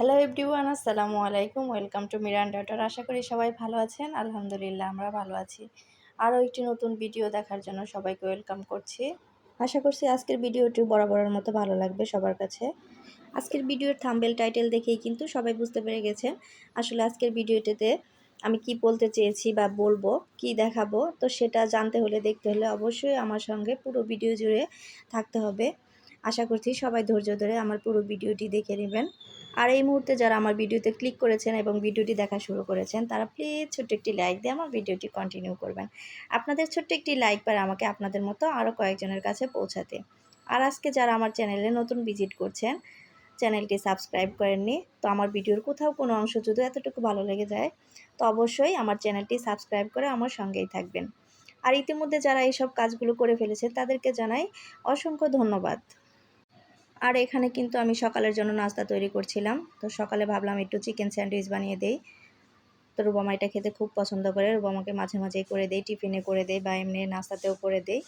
Hello everyone আসসালামু আলাইকুম। Welcome to Miran daughter আশা করি সবাই ভালো আছেন। আলহামদুলিল্লাহ, আমরা ভালো আছি। আরও একটি নতুন ভিডিও দেখার জন্য সবাইকে ওয়েলকাম করছি। আশা করছি আজকের ভিডিওটি বরাবরের মতো ভালো লাগবে সবার কাছে। আজকের ভিডিওর থাম্বেল টাইটেল দেখেই কিন্তু সবাই বুঝতে পেরে গেছেন আসলে আজকের ভিডিওটিতে আমি কি বলতে চেয়েছি বা বলব, কি দেখাবো। তো সেটা জানতে হলে, দেখতে হলে অবশ্যই আমার সঙ্গে পুরো ভিডিও জুড়ে থাকতে হবে। আশা করছি সবাই ধৈর্য ধরে আমার পুরো ভিডিওটি দেখে নেবেন। আর এই মুহূর্তে যারা আমার ভিডিওতে ক্লিক করেছেন এবং ভিডিওটি দেখা শুরু করেছেন, তারা প্লিজ ছোট্ট একটি লাইক দিয়ে আমার ভিডিওটি কন্টিনিউ করবেন। আপনাদের ছোট্ট একটি লাইক পারে আমাকে আপনাদের মতো আরও কয়েকজনের কাছে পৌঁছাতে। আর আজকে যারা আমার চ্যানেলে নতুন ভিজিট করছেন চ্যানেলটি সাবস্ক্রাইব করেননি, তো আমার ভিডিওর কোথাও কোনো অংশ যদি এতটুকু ভালো লেগে যায়, তো অবশ্যই আমার চ্যানেলটি সাবস্ক্রাইব করে আমার সঙ্গেই থাকবেন। আর ইতিমধ্যে যারা এইসব কাজগুলো করে ফেলেছে, তাদেরকে জানাই অসংখ্য ধন্যবাদ। আর এখানে কিন্তু আমি সকালের জন্য নাস্তা তৈরি করছিলাম। তো সকালে ভাবলাম একটু চিকেন স্যান্ডউইচ বানিয়ে দেই। তো রুবামা এটা খেতে খুব পছন্দ করে। রুবামাকে মাঝে মাঝেই করে দেই, টিফিনে করে দেই বা এমনি নাস্তাতেও করে দেই।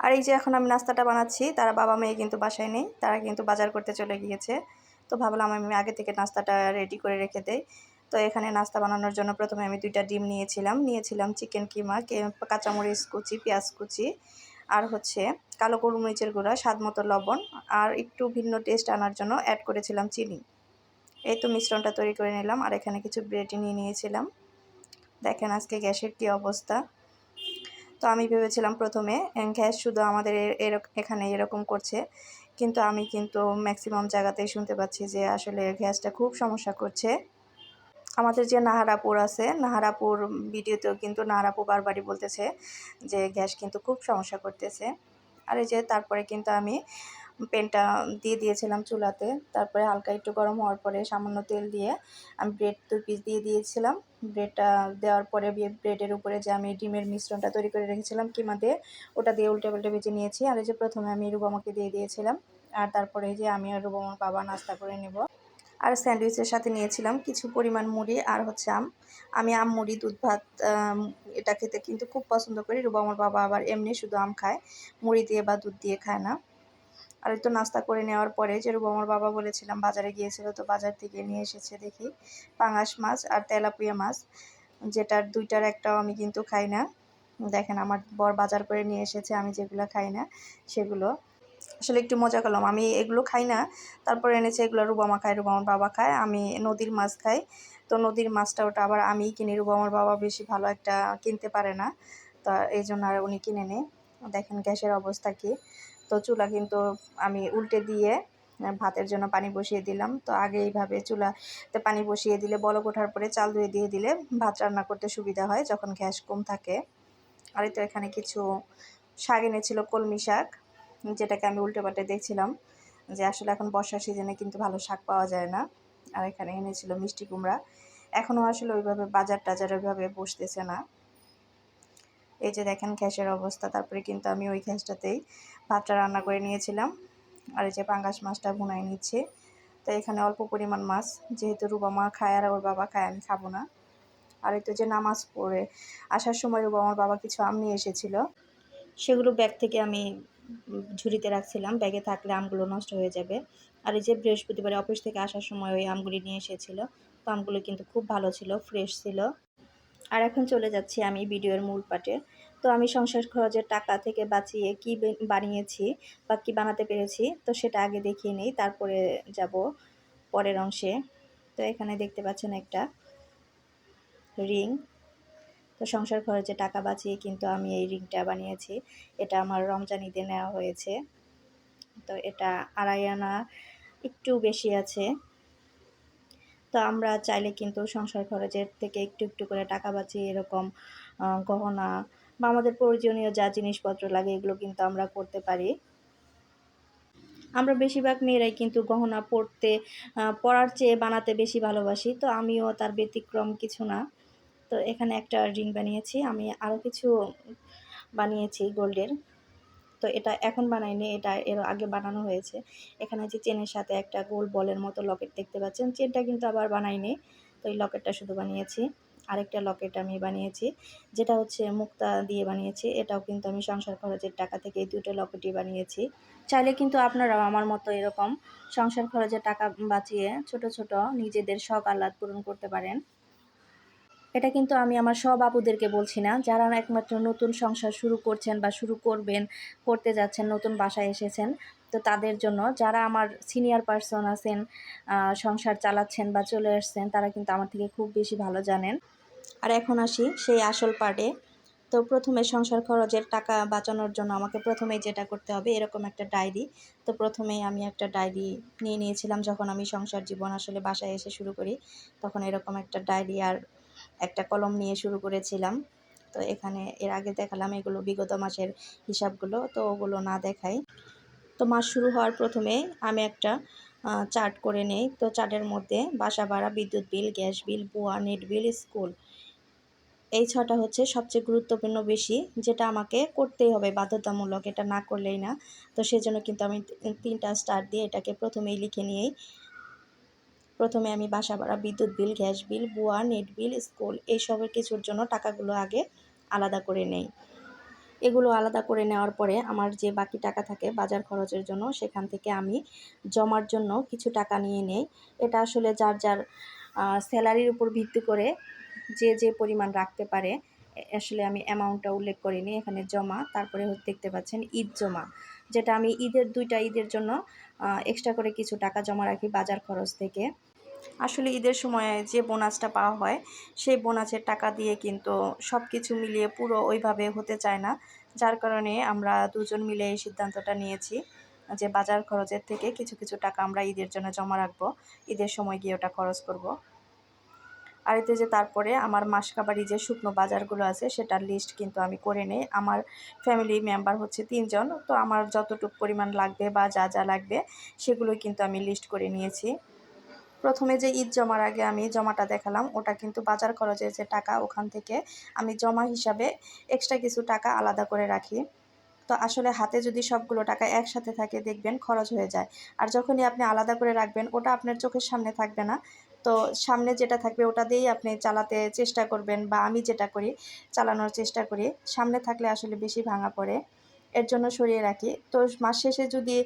আর এই যে এখন আমি নাস্তাটা বানাচ্ছি, তারা বাবা মেয়ে কিন্তু বাসায় নেই, তারা কিন্তু বাজার করতে চলে গিয়েছে। তো ভাবলাম আমি আগে থেকে নাস্তাটা রেডি করে রেখে দেই। তো এখানে নাস্তা বানানোর জন্য প্রথমে আমি দুইটা ডিম নিয়েছিলাম। নিয়েছিলাম চিকেন কিমা কাঁচামরিচ কুচি, পেঁয়াজ কুচি। আর হচ্ছে কালো গোলমরিচের গুঁড়া, স্বাদ মতো লবণ আর একটু ভিন্ন টেস্ট আনার জন্য অ্যাড করেছিলাম চিনি। এই তো মিশ্রণটা তৈরি করে নিলাম আর এখানে কিছু ব্রেড নিয়ে নিয়েছিলাম। দেখেন আজকে গ্যাসের কী অবস্থা। তো আমি ভেবেছিলাম প্রথমে গ্যাস শুধু আমাদের এখানে এরকম করছে। কিন্তু আমি কিন্তু ম্যাক্সিমাম জায়গাতেই শুনতে পাচ্ছি যে আসলে গ্যাসটা খুব সমস্যা করছে। আমাদের যে নাহারাপুর আছে, নাহারাপুর ভিডিওতেও কিন্তু নাহারাপুর বারবারই বলতেছে যে গ্যাস কিন্তু খুব সমস্যা করতেছে। আর এই যে তারপরে কিন্তু আমি পেনটা দিয়ে দিয়েছিলাম চুলাতে, তারপরে হালকা একটু গরম হওয়ার পরে সামান্য তেল দিয়ে আমি ব্রেড দু পিস দিয়ে দিয়েছিলাম। ব্রেডটা দেওয়ার পরে ব্রেডের উপরে যে আমি ডিমের মিশ্রণটা তৈরি করে রেখেছিলাম, কিমা দিয়ে, ওটা দিয়ে উল্টে পাল্টে ভেজে নিয়েছি। আর এই যে প্রথমে আমি রুবামাকে দিয়ে দিয়েছিলাম। আর তারপরে যে আমি আর রুবামার বাবা নাস্তা করে নেব। আর স্যান্ডউইচের সাথে নিয়েছিলাম কিছু পরিমাণ মুড়ি আর হচ্ছে আম। আমি আম, মুড়ি, দুধ, ভাত এটা খেতে কিন্তু খুব পছন্দ করি। রুবা, আমার বাবা আবার এমনি শুধু আম খায়, মুড়ি দিয়ে বা দুধ দিয়ে খায় না। আর তো নাস্তা করে নেওয়ার পরে যে রুবা, আমার বাবা বলেছিলাম বাজারে গিয়েছিল তো বাজার থেকে নিয়ে এসেছে দেখি। পাঙাশ মাছ আর তেলাপুয়া মাছ, যেটার দুইটার একটাও আমি কিন্তু খাই না। দেখেন আমার বর বাজার করে নিয়ে এসেছে, আমি যেগুলো খাই না সেগুলো। আসলে একটু মজা করলাম। আমি এগুলো খাই না। তারপরে এনেছে এগুলো রুবামা খায়, রুবামার বাবা খায়। আমি নদীর মাছ খাই। তো নদীর মাছটা ওটা আবার আমিই কিনি। রুবামার বাবা বেশি ভালো একটা কিনতে পারে না। তা এই জন্য আর উনি কিনে নেই। দেখেন গ্যাসের অবস্থা কি। তো চুলা কিন্তু আমি উল্টে দিয়ে ভাতের জন্য পানি বসিয়ে দিলাম। তো আগে এইভাবে চুলাতে পানি বসিয়ে দিলে, বলক ওঠার পরে চাল ধুয়ে দিয়ে দিলে ভাত রান্না করতে সুবিধা হয় যখন গ্যাস কম থাকে। আর তো এখানে কিছু শাক এনেছিল কলমি শাক। যেটাকে আমি উল্টে পাল্টে দেখছিলাম যে আসলে এখন বর্ষার সিজনে কিন্তু ভালো শাক পাওয়া যায় না। আর এখানে এনেছিল মিষ্টি কুমড়া। এখনও আসলে ওইভাবে বাজার টাজার ওইভাবে বসতেছে না। এই যে দেখেন গ্যাসের অবস্থা, তারপরে কিন্তু আমি ওই গ্যাসটাতেই ভাতটা রান্না করে নিয়েছিলাম। আর এই যে পাঙ্গাস মাছটা ভুনাই নিচ্ছে। তো এখানে অল্প পরিমাণ মাছ, যেহেতু রুবা মা খায় আর ওর বাবা খায়, আমি খাব না। আর এই তো যে নামাজ পড়ে, আসার সময় রুবা আমার বাবা কিছু আম নিয়ে এসেছিল। সেগুলো ব্যাগ থেকে আমি ঝুড়িতে রাখছিলাম, ব্যাগে থাকলে আমগুলো নষ্ট হয়ে যাবে। আর এই যে বৃহস্পতিবার অফিস থেকে আসার সময় ওই আমগুলি নিয়ে এসেছিল, তো আমগুলো কিন্তু খুব ভালো ছিল ফ্রেশ ছিল। আর এখন চলে যাচ্ছি আমি ভিডিওর মূল পাটে। তো আমি সংসার খরচের টাকা থেকে বাঁচিয়ে কি বানিয়েছি বা কী বানাতে পেরেছি, তো সেটা আগে দেখিয়ে নেই, তারপরে যাব পরের অংশে। তো এখানে দেখতে পাচ্ছেন একটা রিং। তো সংসার খরচে টাকা বাঁচিয়ে কিন্তু আমি এই রিংটা বানিয়েছি। এটা আমার রমজান ঈদে নেওয়া হয়েছে। তো এটা আড়াই আনা একটু বেশি আছে। তো আমরা চাইলে কিন্তু সংসার খরচের থেকে একটু একটু করে টাকা বাঁচিয়ে এরকম গহনা বা আমাদের প্রয়োজনীয় যা জিনিসপত্র লাগে এগুলো কিন্তু আমরা করতে পারি। আমরা বেশিরভাগ মেয়েরাই কিন্তু গহনা পড়তে পড়ার চেয়ে বানাতে বেশি ভালোবাসি। তো আমিও তার ব্যতিক্রম কিছু না। তো এখানে একটা রিং বানিয়েছি। আমি আরও কিছু বানিয়েছি গোল্ডের। তো এটা এখন বানাইনি, এটা এর আগে বানানো হয়েছে। এখানে যে চেনের সাথে একটা গোল বলের মতো লকেট দেখতে পাচ্ছেন। চেনটা কিন্তু আবার বানাইনি, তো এই লকেটটা শুধু বানিয়েছি। আরেকটা লকেট আমি বানিয়েছি, যেটা হচ্ছে মুক্তা দিয়ে বানিয়েছি। এটাও কিন্তু আমি সংসার খরচের টাকা থেকে দুটো লকেটই বানিয়েছি। চাইলে কিন্তু আপনারাও আমার মতো এরকম সংসার খরচের টাকা বাঁচিয়ে ছোট ছোট নিজেদের শখ আহ্লাদ পূরণ করতে পারেন। এটা কিন্তু আমি আমার সব আপুদেরকে বলছি না। যারা একমাত্র নতুন সংসার শুরু করছেন বা শুরু করবেন, করতে যাচ্ছেন, নতুন বাসায় এসেছেন, তো তাদের জন্য যারা আমার সিনিয়র পার্সন আছেন সংসার চালাচ্ছেন বা চলে আসছেন, তারা কিন্তু আমার থেকে খুব বেশি ভালো জানেন। আর এখন আসি সেই আসল পার্টে। তো প্রথমে সংসার খরচের টাকা বাঁচানোর জন্য আমাকে প্রথমেই যেটা করতে হবে, এরকম একটা ডায়েরি তো প্রথমেই আমি একটা ডায়েরি নিয়ে নিয়েছিলাম যখন আমি সংসার জীবন আসলে বাসায় এসে শুরু করি, তখন এরকম একটা ডায়েরি আর একটা কলম নিয়ে শুরু করেছিলাম। তো এখানে এর আগে দেখালাম এগুলো বিগত মাসের হিসাবগুলো, তো ওগুলো না দেখাই। তো মাস শুরু হওয়ার প্রথমে আমি একটা চার্ট করে নেই। তো চার্টের মধ্যে বাসা ভাড়া, বিদ্যুৎ বিল, গ্যাস বিল, বুয়া, নেট বিল, স্কুল। এই ছটা হচ্ছে সবচেয়ে গুরুত্বপূর্ণ বেশি, যেটা আমাকে করতেই হবে বাধ্যতামূলক, এটা না করলেই না। তো সেজন্য কিন্তু আমি তিনটা স্টার দিয়ে এটাকে প্রথমেই লিখে নিয়েই প্রথমে আমি বাসা ভাড়া, বিদ্যুৎ বিল, গ্যাস বিল, বুয়া, নেট বিল, স্কুল এইসবের কিছুর জন্য টাকাগুলো আগে আলাদা করে নেই। এগুলো আলাদা করে নেওয়ার পরে আমার যে বাকি টাকা থাকে বাজার খরচের জন্য সেখান থেকে আমি জমার জন্য কিছু টাকা নিয়ে নেই। এটা আসলে যার যার স্যালারির উপর ভিত্তি করে যে যে পরিমাণ রাখতে পারে আসলে আমি অ্যামাউন্টটা উল্লেখ করিনি, এখানে জমা, তারপরে দেখতে পাচ্ছেন ঈদ জমা, যেটা আমি ঈদের, দুইটা ঈদের জন্য এক্সট্রা করে কিছু টাকা জমা রাখি বাজার খরচ থেকে। আসলে ঈদের সময় যে বোনাসটা পাওয়া হয়, সেই বোনাসের টাকা দিয়ে কিন্তু সব কিছু মিলিয়ে পুরো ওইভাবে হতে চায় না। যার কারণে আমরা দুজন মিলে এই সিদ্ধান্তটা নিয়েছি যে বাজার খরচের থেকে কিছু কিছু টাকা আমরা ঈদের জন্য জমা রাখব। ঈদের সময় গিয়ে ওটা খরচ করব। আর এতে যে তারপরে আমার মাসকাবারি যে শুকনো বাজারগুলো আছে, সেটার লিস্ট কিন্তু আমি করে নিই। আমার ফ্যামিলি মেম্বার হচ্ছে তিনজন, তো আমার যতটুকু পরিমাণ লাগবে বা যা যা লাগবে, সেগুলোই কিন্তু আমি লিস্ট করে নিয়েছি। প্রথমে যে ঈদ জমার আগে আমি জমাটা দেখালাম, ওটা কিন্তু বাজার খরচের যে টাকা ওখান থেকে আমি জমা হিসাবে এক্সট্রা কিছু টাকা আলাদা করে রাখি। তো আসলে হাতে যদি সবগুলো টাকা একসাথে থাকে, দেখবেন খরচ হয়ে যায়। আর যখনই আপনি আলাদা করে রাখবেন, ওটা আপনার চোখের সামনে থাকবে না। তো সামনে যেটা থাকবে, ওটা দিয়েই আপনি চালাতে চেষ্টা করবেন বা আমি যেটা করি, চালানোর চেষ্টা করি। সামনে থাকলে আসলে বেশি ভাঙা পড়ে। এর জন্য সরিয়ে রাখি। তো মাস শেষে যদি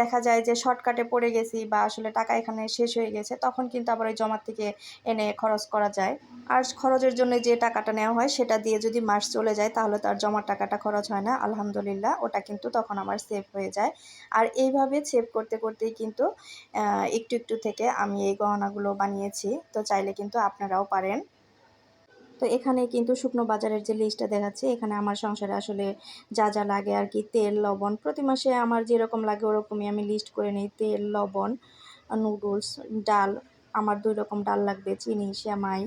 দেখা যায় যে শর্টকাটে পড়ে গেছি বা আসলে টাকা এখানে শেষ হয়ে গেছে, তখন কিন্তু আবার ওই জমার থেকে এনে খরচ করা যায়। আর খরচের জন্য যে টাকাটা নেওয়া হয়, সেটা দিয়ে যদি মাস চলে যায়, তাহলে তো আর জমার টাকাটা খরচ হয় না। আলহামদুলিল্লাহ, ওটা কিন্তু তখন আমার সেভ হয়ে যায়। আর এইভাবে সেভ করতে করতেই কিন্তু একটু একটু থেকে আমি এই গহনাগুলো বানিয়েছি। তো চাইলে কিন্তু আপনারাও পারেন। তো এখানে কিন্তু শুকনো বাজারের যে লিস্টটা দেখাচ্ছে, এখানে আমার সংসারে আসলে যা যা লাগে আর কি তেল, লবণ। প্রতি মাসে আমার যেরকম লাগে ওরকমই আমি লিস্ট করে নিই, তেল, লবণ নুডলস ডাল। আমার দুই রকম ডাল লাগবে, চিনি শ্যামাই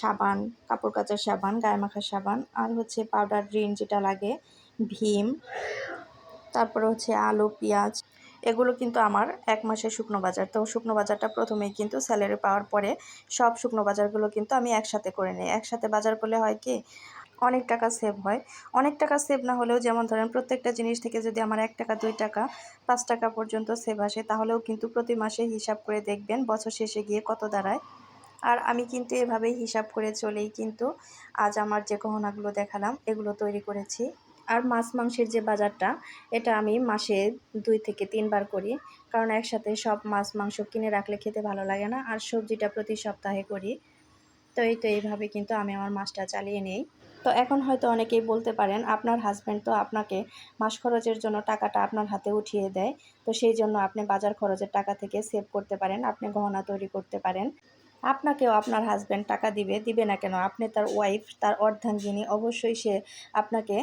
সাবান, কাপড় কাচার সাবান, গায়ে মাখার সাবান, আর হচ্ছে পাউডার ড্রিন যেটা লাগে, ভীম। তারপরে হচ্ছে আলু, পেঁয়াজ। এগুলো কিন্তু আমার এক মাসের শুকনো বাজার। তো শুকনো বাজারটা প্রথমেই কিন্তু স্যালারি পাওয়ার পরে সব শুকনো বাজারগুলো কিন্তু আমি একসাথে করে নিই। একসাথে বাজার করলে হয় কি, অনেক টাকা সেভ হয়। অনেক টাকা সেভ না হলেও যেমন ধরেন প্রত্যেকটা জিনিস থেকে যদি আমার এক টাকা, দুই টাকা, পাঁচ টাকা পর্যন্ত সেভ আসে, তাহলেও কিন্তু প্রতি মাসে হিসাব করে দেখবেন বছর শেষে গিয়ে কত দাঁড়ায়। আর আমি কিন্তু এভাবেই হিসাব করে চলেই কিন্তু আজ আমার যে গহনাগুলো দেখালাম, এগুলো তৈরি করেছি। আর মাছ মাংসের যে বাজারটা, এটা আমি মাসে দুই থেকে তিনবার করি। কারণ একসাথে সব মাছ মাংস কিনে রাখলে খেতে ভালো লাগে না, আর সবজিটা প্রতি সপ্তাহে করি। তো এই তো এইভাবে কিন্তু আমি আমার মাছটা চালিয়ে নিই। তো এখন হয়তো অনেকেই বলতে পারেন, আপনার হাজব্যান্ড তো আপনাকে মাস খরচের জন্য টাকাটা আপনার হাতে উঠিয়ে দেয়। তো সেই জন্য আপনি বাজার খরচের টাকা থেকে সেভ করতে পারেন, আপনি গহনা তৈরি করতে পারেন। আপনাকেও আপনার হাজব্যান্ড টাকা দিবে দিবে না কেন? আপনি তার ওয়াইফ তার অর্ধাঙ্গিনী, অবশ্যই সে আপনাকে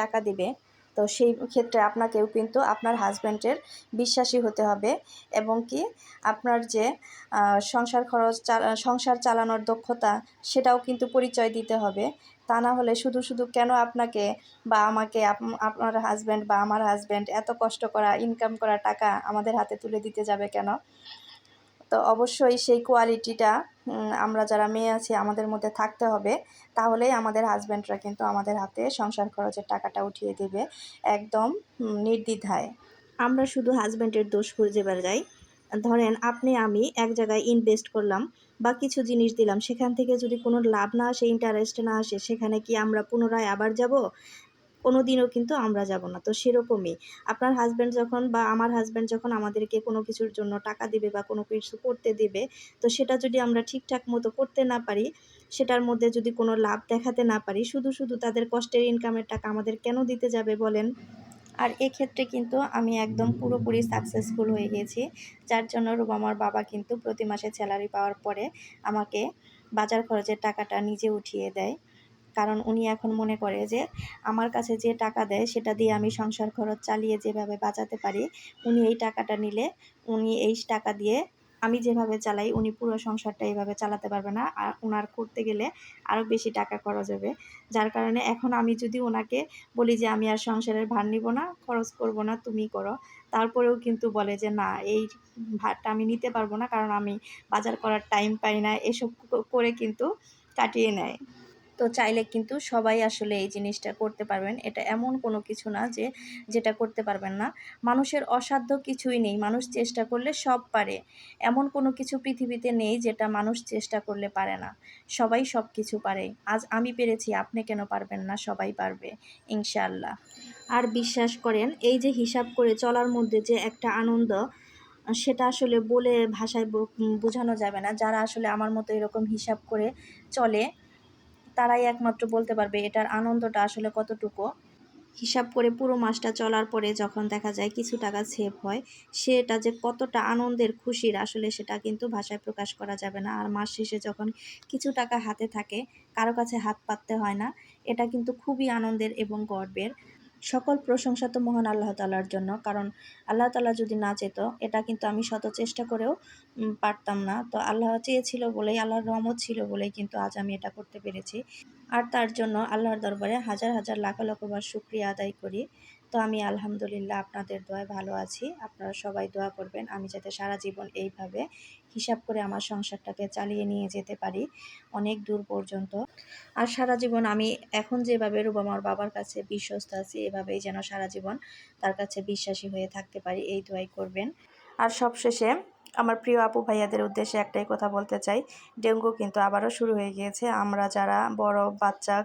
টাকা দিবে। তো সেই ক্ষেত্রে আপনাকেও কিন্তু আপনার হাজব্যান্ডের বিশ্বাসী হতে হবে এবং কি আপনার যে সংসার খরচ সংসার চালানোর দক্ষতা সেটাও কিন্তু পরিচয় দিতে হবে। তা না হলে শুধু শুধু কেন আপনাকে বা আমাকে আপনার হাজব্যান্ড বা আমার হাজব্যান্ড এত কষ্ট করা ইনকাম করা টাকা আমাদের হাতে তুলে দিতে যাবে কেন? তো অবশ্যই সেই কোয়ালিটিটা আমরা যারা মেয়ে আছি আমাদের মধ্যে থাকতে হবে। তাহলেই আমাদের হাজব্যান্ডরা কিন্তু আমাদের হাতে সংসার খরচের টাকাটা উঠিয়ে দেবে একদম নির্দ্বিধায়। আমরা শুধু হাজব্যান্ডের দোষ খুঁজে বেড়াই। ধরেন আপনি, আমি এক জায়গায় ইনভেস্ট করলাম বা কিছু জিনিস দিলাম, সেখান থেকে যদি কোনো লাভ না আসে ইন্টারেস্ট না আসে, সেখানে কি আমরা পুনরায় আবার যাব? কোনো দিনও কিন্তু আমরা যাব না। তো সেরকমই। আপনার হাজব্যান্ড যখন বা আমার হাজব্যান্ড যখন আমাদেরকে কোনো কিছুর জন্য টাকা দিবে বা কোনো কিছু করতে দেবে, তো সেটা যদি আমরা ঠিকঠাক মতো করতে না পারি, সেটার মধ্যে যদি কোনো লাভ দেখাতে না পারি, শুধু শুধু তাদের কষ্টের ইনকামের টাকা আমাদের কেন দিতে যাবে বলেন? আর এক্ষেত্রে কিন্তু আমি একদম পুরোপুরি সাকসেসফুল হয়ে গেছি। যার জন্য রুবামার বাবা কিন্তু প্রতি মাসে স্যালারি পাওয়ার পরে আমাকে বাজার খরচের টাকাটা নিজে উঠিয়ে দেয়। কারণ উনি এখন মনে করে যে আমার কাছে যে টাকা দেয় সেটা দিয়ে আমি সংসার খরচ চালিয়ে যেভাবে বাঁচাতে পারি, উনি এই টাকাটা নিলে উনি এই টাকা দিয়ে আমি যেভাবে চালাই, উনি পুরো সংসারটা এইভাবে চালাতে পারবে না। আর ওনার করতে গেলে আরও বেশি টাকা খরচ হবে। যার কারণে এখন আমি যদি ওনাকে বলি যে আমি আর সংসারের ভার নিব না, খরচ করব না, তুমি করো। তারপরেও কিন্তু বলে যে না, এই ভারটা আমি নিতে পারব না কারণ আমি বাজার করার টাইম পাই না। এসব করে কিন্তু কাটিয়ে নেয়। তো চাইলে কিন্তু সবাই আসলে এই জিনিসটা করতে পারবেন। এটা এমন কোনো কিছু না যে, যেটা করতে পারবেন না। মানুষের অসাধ্য কিছুই নেই। মানুষ চেষ্টা করলে সব পারে। এমন কোনো কিছু পৃথিবীতে নেই যেটা মানুষ চেষ্টা করলে পারে না। সবাই সব কিছু পারে। আজ আমি পেরেছি, আপনি কেন পারবেন না? সবাই পারবে, ইনশাআল্লাহ। আর বিশ্বাস করেন, এই যে হিসাব করে চলার মধ্যে যে একটা আনন্দ, সেটা আসলে বলে ভাষায় বোঝানো যাবে না। যারা আসলে আমার মতো এরকম হিসাব করে চলে তারাই একমাত্র বলতে পারবে এটার আনন্দটা আসলে কতটুকু। হিসাব করে পুরো মাসটা চলার পরে যখন দেখা যায় কিছু টাকা সেভ হয়, সেটা যে কতটা আনন্দের খুশির আসলে সেটা কিন্তু ভাষায় প্রকাশ করা যাবে না। আর মাস শেষে যখন কিছু টাকা হাতে থাকে, কারও কাছে হাত পাততে হয় না, এটা কিন্তু খুবই আনন্দের এবং গর্বের। সকল প্রশংসা তো মহান আল্লাহ তালার জন্য। কারণ আল্লাহ তালা যদি না চেত, এটা কিন্তু আমি শত চেষ্টা করেও পারতাম না। তো আল্লাহ চেয়েছিল বলেই, আল্লাহর রহমত ছিল বলেই কিন্তু আজ আমি এটা করতে পেরেছি। আর তার জন্য আল্লাহর দরবারে হাজার হাজার লাখ লক্ষবার শুক্রিয়া আদায় করি। তো আমি আলহামদুলিল্লাহ আপনাদের দোয়ায় ভালো আছি। আপনারা সবাই দোয়া করবেন, আমি যাতে সারা জীবন এইভাবে হিসাব করে আমার সংসারটাকে চালিয়ে নিয়ে যেতে পারি অনেক দূর পর্যন্ত। আর সারা জীবন আমি এখন যেভাবে রুবামার বাবার কাছে বিশ্বস্ত আছি, এভাবেই যেন সারা জীবন তার কাছে বিশ্বাসী হয়ে থাকতে পারি, এই দোয়াই করবেন। আর সবশেষে আমার প্রিয় আপু ভাইয়াদের উদ্দেশ্যে একটাই কথা বলতে চাই, ডেঙ্গু কিন্তু আবারও শুরু হয়ে গিয়েছে। আমরা যারা বড়, বাচ্চা,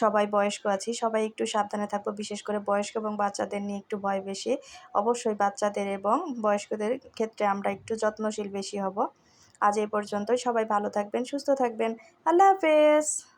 সবাই বয়স্ক আছি, সবাই একটু সাবধানে থাকব, বিশেষ করে বয়স্ক এবং বাচ্চাদের নিয়ে একটু ভয় বেশি। অবশ্যই বাচ্চাদের এবং বয়স্কদের ক্ষেত্রে আমরা একটু যত্নশীল বেশি হব। আজ এই পর্যন্তই, সবাই ভালো থাকবেন, সুস্থ থাকবেন। আল্লাহ হাফেজ।